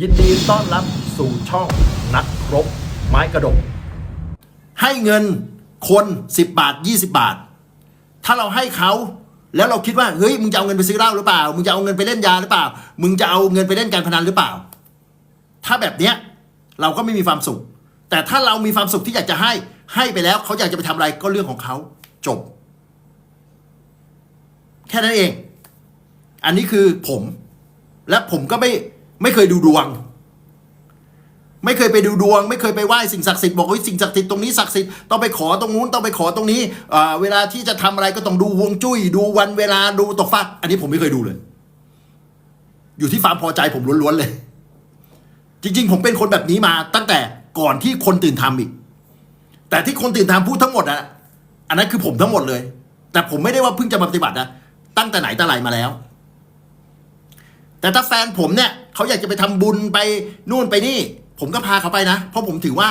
ยินดีต้อนรับสู่ช่องนักรบไม้กระดก ให้เงินคน 10 บาท 20 บาท ถ้าเราให้เขาแล้วเราคิดว่าเฮ้ยมึงจะเอาเงินไปซื้อเหล้าหรือเปล่า มึงจะเอาเงินไปเล่นยาหรือเปล่า มึงจะเอาเงินไปเล่นการพนันหรือเปล่า ถ้าแบบเนี้ยเราก็ไม่มีความสุข แต่ถ้าเรามีความสุขที่อยากจะให้ให้ไปแล้วเขาอยากจะไปทำอะไรก็เรื่องของเขาจบ แค่นั้นเอง อันนี้คือผม และผมก็ไม่ ไม่เคยดูดวง ไม่เคยไปดูดวง ไม่เคยไปไหว้สิ่งศักดิ์สิทธิ์บอกว่าสิ่งศักดิ์สิทธิ์ตรงนี้ศักดิ์สิทธิ์ต้องไปขอตรงนู้นต้องไปขอตรงนี้เวลาที่จะทำอะไรก็ต้องดูวงจุ้ย ดูวันเวลาดูตกฟักอันนี้ผมไม่เคยดูเลย อยู่ที่ความพอใจผมล้วนๆเลย จริง ๆ ผมเป็นคนแบบนี้มาตั้งแต่ก่อนที่คนตื่นทำอีก แต่ที่คนตื่นทำพูดทั้งหมดอะอันนั้นคือผมทั้งหมดเลย แต่ผมไม่ได้ว่าเพิ่งจะมาปฏิบัตินะตั้งแต่ไหนแต่ไรมาแล้ว แต่ถ้าแฟนผมเนี่ยเขาอยากจะไปทำบุญไปนู่นไปนี่ ผมก็พาเขาไปนะ เพราะผมถือว่า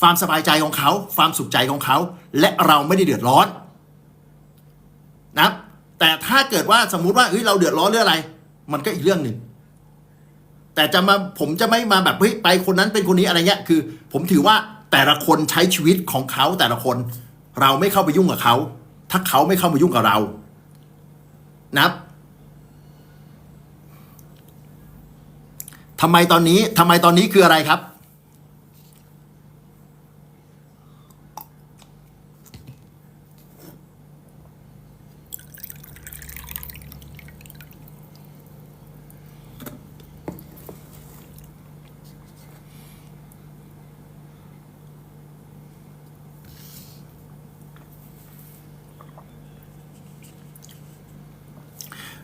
ความสบายใจของเขา ความสุขใจของเขา และเราไม่ได้เดือดร้อนนะแต่ถ้าเกิดว่าสมมุติว่าเฮ้ยเราเดือดร้อนเรื่องอะไร มันก็อีกเรื่องหนึ่งแต่จะมาผมจะไม่มาแบบเฮ้ยไปคนนั้นเป็นคนนี้อะไรเงี้ยคือ ผมถือว่าแต่ละคนใช้ชีวิตของเขาแต่ละคน เราไม่เข้าไปยุ่งกับเขา ถ้าเขาไม่เข้ามายุ่งกับเรานะครับ ทำไมตอนนี้ทำไมตอนนี้คืออะไรครับ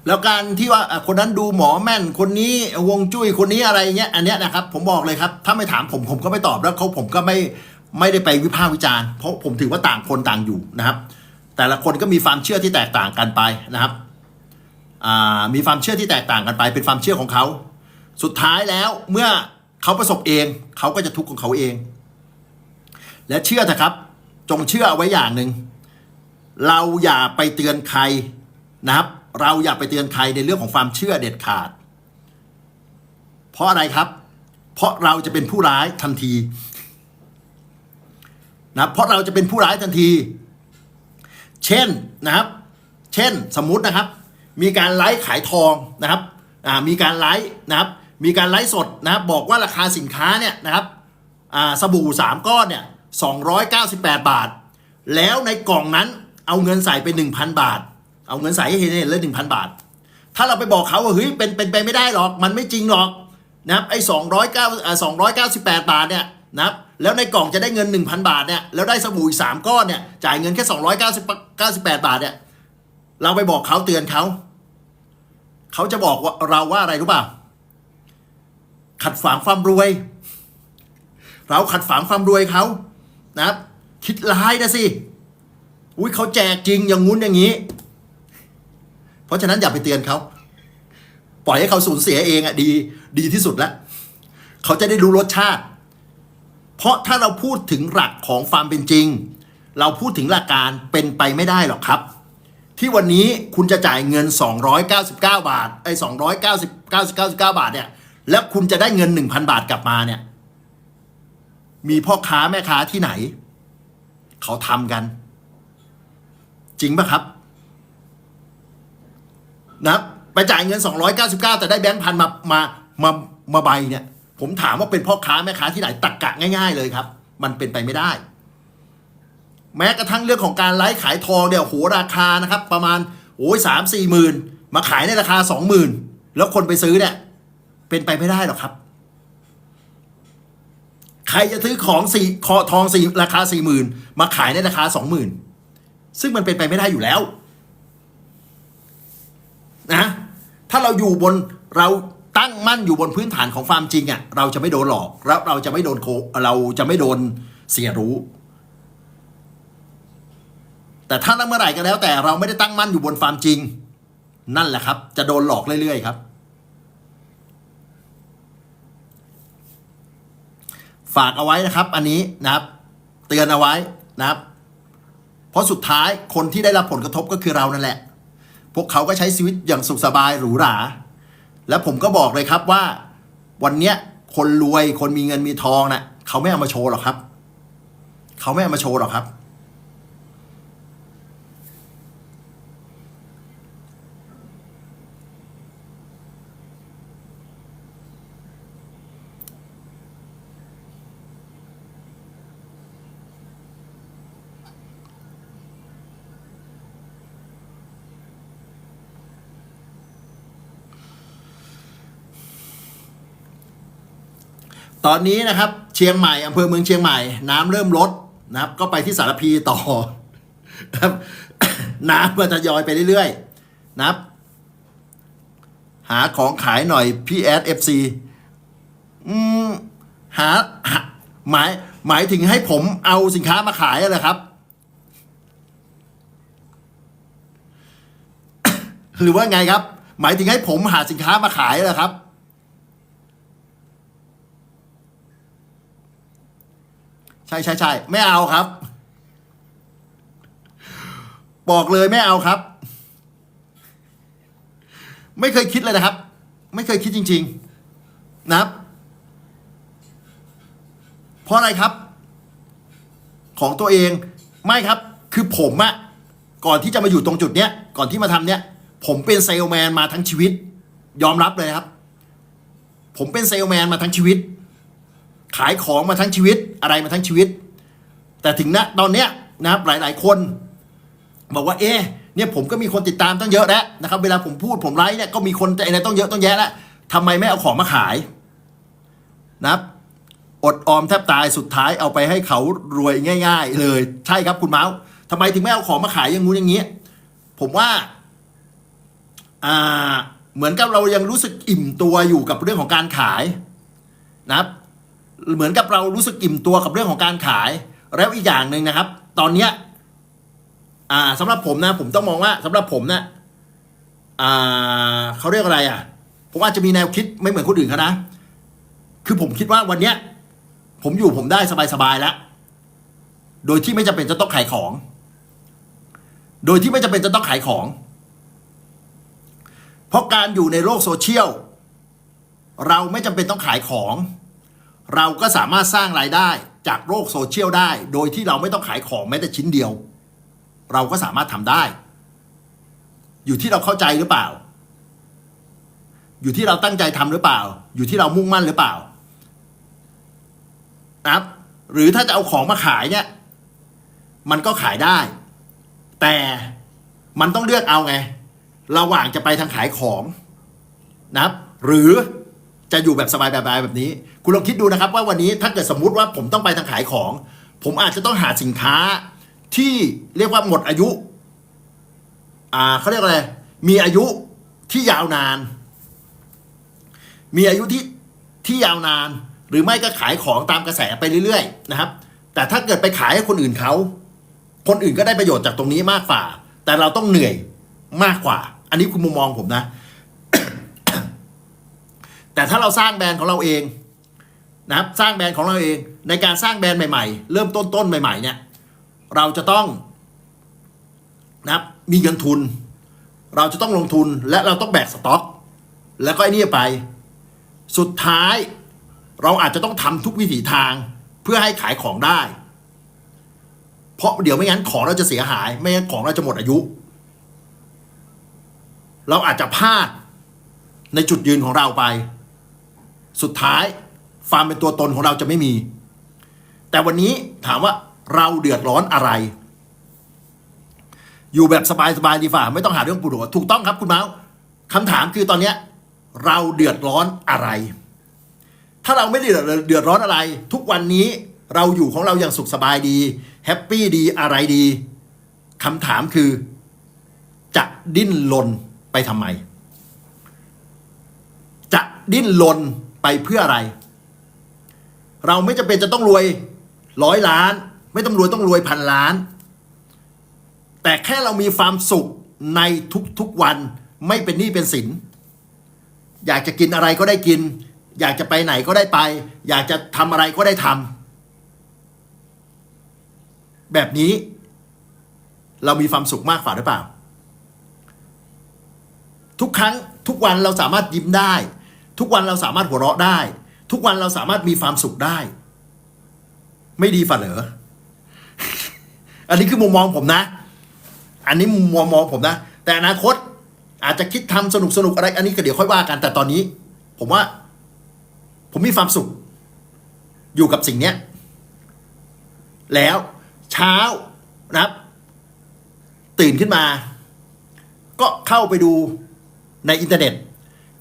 แล้วการที่ว่าคนนั้นดูหมอแม่นคนนี้วงจุ้ยคนนี้อะไรเงี้ยอันเนี้ยนะครับผมบอกเลยครับ ถ้าไม่ถามผมผมก็ไม่ตอบแล้วเขาผมก็ไม่ไม่ได้ไปวิพากษ์วิจารณ์เพราะผมถือว่าต่างคนต่างอยู่นะครับ แต่ละคนก็มีความเชื่อที่แตกต่างกันไปนะครับมีความเชื่อที่แตกต่างกันไป เป็นความเชื่อของเขา สุดท้ายแล้วเมื่อเขาประสบเองเขาก็จะทุกข์ของเขาเอง และเชื่อเถอะครับ จงเชื่อไว้อย่างหนึ่งเราอย่าไปเตือนใครนะครับ เราอย่าไปเตือนใครในเรื่องของความเชื่อเด็ดขาด เพราะอะไรครับ เพราะเราจะเป็นผู้ร้ายทันทีนะเพราะเราจะเป็นผู้ร้ายทันที เช่นนะครับ เช่นสมมุตินะครับ มีการไลฟ์ขายทองนะครับอ่ามีการไลฟ์นะครับ มีการไลฟ์สดนะครับ บอกว่าราคาสินค้าเนี่ยนะครับอ่าสบู่ 3 ก้อนเนี่ย298 บาท แล้วในกล่องนั้นเอาเงินใส่ไป 1,000 บาท เอาเงินใส่ให้เห็นเลยหนึ่งพันบาท ถ้าเราไปบอกเขาว่าเฮ้ยเป็นเป็นไปไม่ได้หรอก มันไม่จริงหรอกนะครับไอ้สองร้อยเก้าสองร้อยเก้าสิบแปดบาทเนี่ยนะครับแล้วในกล่องจะได้เงินหนึ่งพันบาทเนี่ยแล้วได้สบู่อีกสามก้อนเนี่ยจ่ายเงินแค่สองร้อยเก้าสิบเก้าสิบแปดบาทเนี่ยเราไปบอกเขาเตือนเขา เขาจะบอกว่าเราว่าอะไรรู้เปล่าขัดฝังความรวย เราขัดฝังความรวยเขานะครับ คิดร้ายนะสิอุ้ยเขาแจกจริงอย่างงุ้นอย่างนี้ ราะฉะนั้นอย่าไปเตือนเขา ปล่อยให้เขาสูญเสียเองอะดี ดีที่สุดแล้วเขาจะได้รู้รสชาติ เพราะถ้าเราพูดถึงหลักของความเป็นจริง เราพูดถึงหลักการเป็นไปไม่ได้หรอกครับ ที่วันนี้คุณจะจ่ายเงิน 299 บาทไอ้290 99 บาทเนี่ยแล้วคุณจะได้เงิน 1,000 บาทกลับมาเนี่ย มีพ่อค้าแม่ค้าที่ไหน เขาทำกัน จริงปะครับ นะครับไปจ่ายเงิน 299 แต่ได้แบงค์พันมามามามาใบเนี่ย ผมถามว่าเป็นพ่อค้าแม่ค้าที่ไหนตักกะง่าย ๆ เลยครับ มันเป็นไปไม่ได้ แม้กระทั่งเรื่องของการไลฟ์ขายทองเนี่ยโหราคานะครับ ประมาณโอ้ยสามสี่หมื่นมาขายในราคาสองหมื่นแล้วคนไปซื้อเนี่ยเป็นไปไม่ได้หรอกครับ ใครจะซื้อของสี่คอทองสี่ราคาสี่หมื่นมาขายในราคาสองหมื่นซึ่งมันเป็นไปไม่ได้อยู่แล้ว นะ ถ้าเราอยู่บนเราตั้งมั่นอยู่บนพื้นฐานของความจริงอะ่ะ เราจะไม่โดนหลอกแล้วเราจะไม่โดนโคเราจะไม่โดนเสียรู้ แต่ถ้าเมื่อไหร่ก็แล้ว แต่เราไม่ได้ตั้งมั่นอยู่บนความจริง นั่นแหละครับ จะโดนหลอกเรื่อยๆครับ ฝากเอาไว้นะครับ อันนี้นะครับ เตือนเอาไว้นะครับ เพราะสุดท้ายคนที่ได้รับผลกระทบก็คือเรานั่นแหละ พวกเขาก็ใช้ชีวิตอย่างสุขสบายหรูหรา และผมก็บอกเลยครับว่า วันเนี้ยคนรวยคนมีเงินมีทองนะ่ะเขาไม่เอามาโชว์หรอกครับ เขาไม่เอามาโชว์หรอกครับ ตอนนี้นะครับเชียงใหม่อำเภอเมืองเชียงใหม่ น้ำเริ่มลดนะครับ ก็ไปที่สารพีต่อนะครับ น้ำมันทยอยไปเรื่อยๆนะครับ หาของขายหน่อยพี่แอดเอฟซีอืมหาหมายหมายถึงให้ผมเอาสินค้ามาขายเหรครับ หรือว่าไงครับ หมายถึงให้ผมหาสินค้ามาขายเหรอครับ ช่ใช่ใช่ไม่เอาครับ บอกเลยไม่เอาครับ ไม่เคยคิดเลยนะครับ ไม่เคยคิดจริง ๆ นะครับ เพราะอะไรครับ ของตัวเองไม่ครับ คือผมอะก่อนที่จะมาอยู่ตรงจุดเนี้ยก่อนที่มาทำเนี้ยผมเป็นเซลแมนมาทั้งชีวิต ยอมรับเลยครับ ผมเป็นเซลแมนมาทั้งชีวิต ขายของมาทั้งชีวิตอะไรมาทั้งชีวิต แต่ถึงณตอนเนี้ยนะครับหลาย ๆ คน บอกว่าเอ๊ะเนี่ยผมก็มีคนติดตามตั้งเยอะแล้วนะครับ เวลาผมพูดผมไลฟ์เนี่ยก็มีคนอะไรต้องเยอะต้องแยะแล้วทำไมไม่เอาของมาขายนะครับอดออมแทบตายสุดท้ายเอาไปให้เขารวยง่าย ๆ เลย ใช่ครับคุณเมาส์ทำไมถึงไม่เอาของมาขายอย่างงู้นอย่างนี้ ผมว่าอ่าเหมือนกับเรายังรู้สึกอิ่มตัวอยู่กับเรื่องของการขายนะครับ เหมือนกับเรารู้สึกอิ่มตัวกับเรื่องของการขาย แล้วอีกอย่างหนึ่งนะครับ ตอนเนี้ยอ่าสำหรับผมนะ ผมต้องมองว่าสำหรับผมนะอ่าเขาเรียกอะไรอะ ผมอาจจะมีแนวคิดไม่เหมือนคนอื่นเขานะ คือผมคิดว่าวันเนี้ย ผมอยู่ผมได้สบายๆแล้ว โดยที่ไม่จำเป็นจะต้องขายของ โดยที่ไม่จำเป็นจะต้องขายของ เพราะการอยู่ในโลกโซเชียลเราไม่จำเป็นต้องขายของ เราก็สามารถสร้างรายได้จากโลกโซเชียลได้ โดยที่เราไม่ต้องขายของแม้แต่ชิ้นเดียว เราก็สามารถทำได้ อยู่ที่เราเข้าใจหรือเปล่า อยู่ที่เราตั้งใจทำหรือเปล่า อยู่ที่เรามุ่งมั่นหรือเปล่านะครับหรือถ้าจะเอาของมาขายเนี่ย มันก็ขายได้ แต่มันต้องเลือกเอาไง ระหว่างจะไปทางขายของนะครับ หรือ จะอยู่แบบสบายๆแบบนี้ คุณลองคิดดูนะครับว่าวันนี้ถ้าเกิดสมมุติว่าผมต้องไปทางขายของ ผมอาจจะต้องหาสินค้าที่เรียกว่าหมดอายุ อ่าเขาเรียกอะไร มีอายุที่ยาวนาน มีอายุที่ที่ยาวนาน หรือไม่ก็ขายของตามกระแสไปเรื่อยๆ นะครับ แต่ถ้าเกิดไปขายให้คนอื่นเขา คนอื่นก็ได้ประโยชน์จากตรงนี้มากกว่า แต่เราต้องเหนื่อยมากกว่า อันนี้คุณมุมมองผมนะ แต่ถ้าเราสร้างแบรนด์ของเราเองนะครับสร้างแบรนด์ของเราเอง ในการสร้างแบรนด์ใหม่ๆ เริ่มต้นๆใหม่ ๆ เนี่ย เราจะต้องนะครับมีเงินทุน เราจะต้องลงทุนและเราต้องแบกสต็อก แล้วก็ไอ้นี่ไป สุดท้ายเราอาจจะต้องทำทุกวิถีทางเพื่อให้ขายของได้ เพราะเดี๋ยวไม่งั้นของเราจะเสียหาย ไม่งั้นของเราจะหมดอายุ เราอาจจะพลาดในจุดยืนของเราไป สุดท้ายความเป็นตัวตนของเราจะไม่มี แต่วันนี้ถามว่าเราเดือดร้อนอะไร อยู่แบบสบายๆดีฝ่าไม่ต้องหาเรื่องปวดหัวถูกต้องครับคุณเมาส์คำถามคือตอนเนี้ยเราเดือดร้อนอะไร ถ้าเราไม่ได้เดือดเดือดร้อนอะไร ทุกวันนี้เราอยู่ของเราอย่างสุขสบายดีแฮปปี้ดีอะไรดีคำถามคือ จะดิ้นรนไปทำไม จะดิ้นรน ไปเพื่ออะไร เราไม่จำเป็นจะต้องรวยร้อยล้าน ไม่ต้องรวยต้องรวยพันล้าน แต่แค่เรามีความสุขในทุกๆวันไม่เป็นหนี้เป็นสิน อยากจะกินอะไรก็ได้กิน อยากจะไปไหนก็ได้ไป อยากจะทำอะไรก็ได้ทำแบบนี้ เรามีความสุขมากกว่าหรือเปล่า ทุกครั้งทุกวันเราสามารถยิ้มได้ ทุกวันเราสามารถหัวเราะได้ ทุกวันเราสามารถมีความสุขได้ ไม่ดีฝันเหรออันนี้คือมุมมองผมนะ อันนี้มุมมองผมนะ แต่อนาคตอาจจะคิดทำสนุกสนุกอะไร อันนี้ก็เดี๋ยวค่อยว่ากันแต่ตอนนี้ ผมว่า ผมมีความสุข อยู่กับสิ่งเนี้ย แล้วเช้านะครับ ตื่นขึ้นมา ก็เข้าไปดูในอินเทอร์เน็ต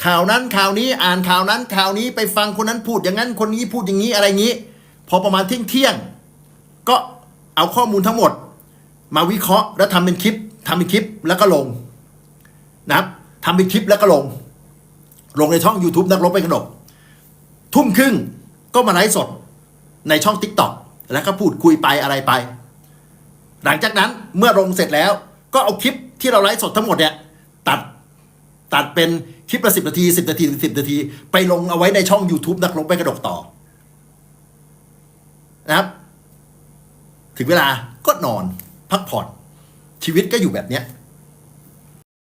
ข่าวนั้นข่าวนี้อ่านข่าวนั้นข่าวนี้ไปฟังคนนั้นพูดอย่างนั้นคนนี้พูดอย่างนี้อะไรงนี้ พอประมาณเที่ยงเที่ยงก็เอาข้อมูลทั้งหมด มาวิเคราะห์แล้วทำเป็นคลิปทำเป็นคลิปแล้วก็ลงนะครับทำเป็นคลิปแล้วก็ลง ลงในช่อง YouTube นักรบไปขนบทุ่มครึ่งก็มาไลฟ์สดในช่อง t ิ k t o k แล้วก็พูดคุยไปอะไรไป หลังจากนั้นเมื่อลงเสร็จแล้วก็เอาคลิปที่เราไลฟ์สดทั้งหมดเนี่ย ตัดเป็นคลิปละสิบนาทีสิบนาทีสิบนาที ไปลงเอาไว้ในช่อง YouTube นักลงไปกระดกต่อ นะครับ ถึงเวลาก็นอน พักผ่อนชีวิตก็อยู่แบบเนี้ย